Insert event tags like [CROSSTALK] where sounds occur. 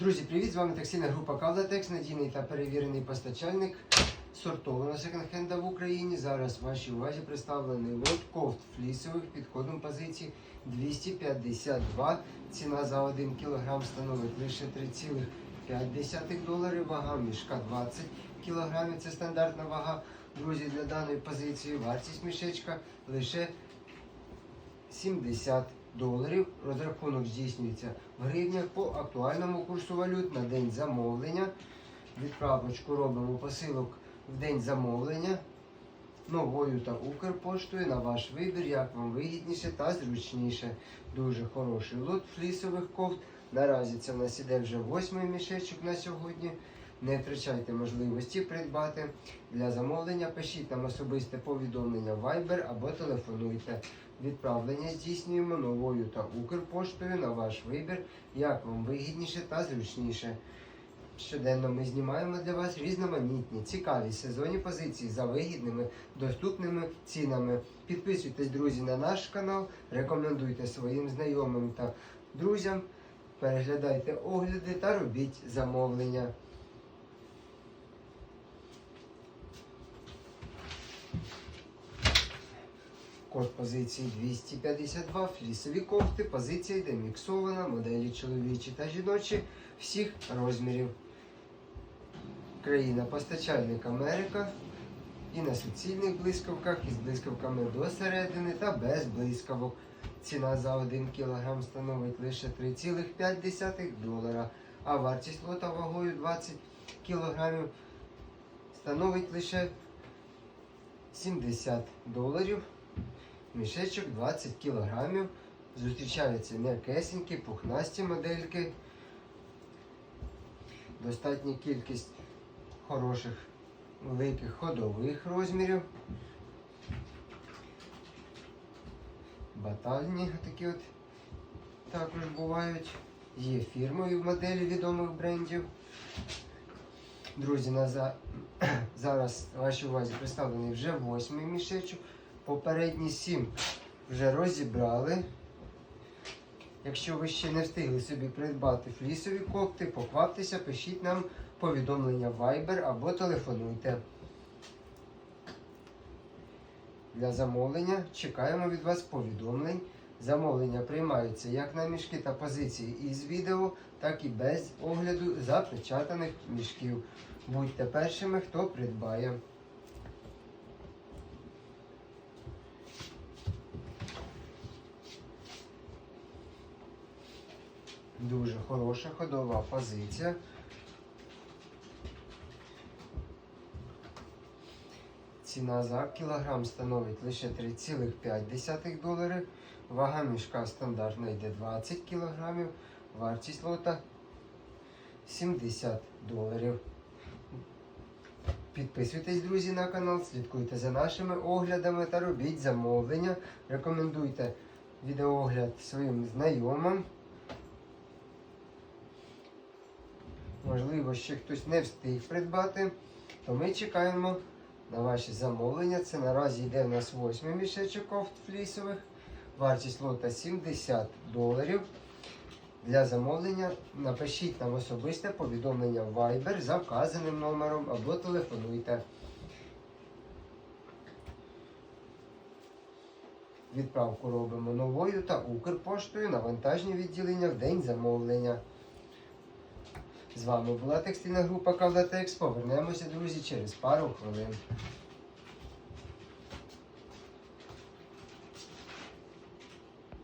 Друзі, привіт! З вами текстильна група Кавлатекс, надійний та перевірений постачальник сортованого секонд-хенда в Україні. Зараз вашій увазі представлений лот кофт флісових під кодом позиції 252. Ціна за 1 кг становить лише 3,5 доларів. Вага мішка 20 кг. Це стандартна вага. Друзі, для даної позиції вартість мішечка лише 70 доларів. Розрахунок здійснюється в гривнях по актуальному курсу валют на день замовлення. Відправочку робимо посилок в день замовлення новою та Укрпоштою на ваш вибір, як вам вигідніше та зручніше. Дуже хороший лот флісових кофт. Наразі це в нас іде вже восьмий мішечок на сьогодні. Не втрачайте можливості придбати. Для замовлення пишіть нам особисте повідомлення в Viber або телефонуйте. Відправлення здійснюємо новою та Укрпоштою на ваш вибір, як вам вигідніше та зручніше. Щоденно ми знімаємо для вас різноманітні, цікаві сезонні позиції за вигідними, доступними цінами. Підписуйтесь, друзі, на наш канал, рекомендуйте своїм знайомим та друзям, переглядайте огляди та робіть замовлення. Код позиції 252, флісові кофти, позиція йде міксована, моделі чоловічі та жіночі всіх розмірів. Країна постачальник Америка і на суцільних блискавках із блискавками до середини та без блискавок. Ціна за 1 кг становить лише 3,5 долара, а вартість лота вагою 20 кг становить лише 70 доларів. Мішечок 20 кг. Зустрічаються м'якесенькі, пухнасті модельки. Достатня кількість хороших великих ходових розмірів. Батальні такі от також бувають. Є фірмові моделі відомих брендів. Друзі, на за... [CLEARS THROAT] зараз вашій увазі представлений вже восьмий мішечок. Попередні сім вже розібрали. Якщо ви ще не встигли собі придбати флісові кокти, покваптеся, пишіть нам повідомлення Viber або телефонуйте. Для замовлення чекаємо від вас повідомлень. Замовлення приймаються як на мішки та позиції із відео, так і без огляду запечатаних мішків. Будьте першими, хто придбає. Дуже хороша ходова позиція. Ціна за кілограм становить лише 3,5 долари. Вага мішка стандартна йде 20 кілограмів. Вартість лота 70 доларів. Підписуйтесь, друзі, на канал, слідкуйте за нашими оглядами та робіть замовлення. Рекомендуйте відеоогляд своїм знайомим. Можливо, ще хтось не встиг придбати, то ми чекаємо на ваші замовлення. Це наразі йде в нас восьмий мішечок кофт флісових. Вартість лота 70 доларів. Для замовлення напишіть нам особисте повідомлення в Viber за вказаним номером або телефонуйте. Відправку робимо новою та Укрпоштою на вантажні відділення в день замовлення. З вами була текстильна група Кавлатекс. Повернемося, друзі, через пару хвилин.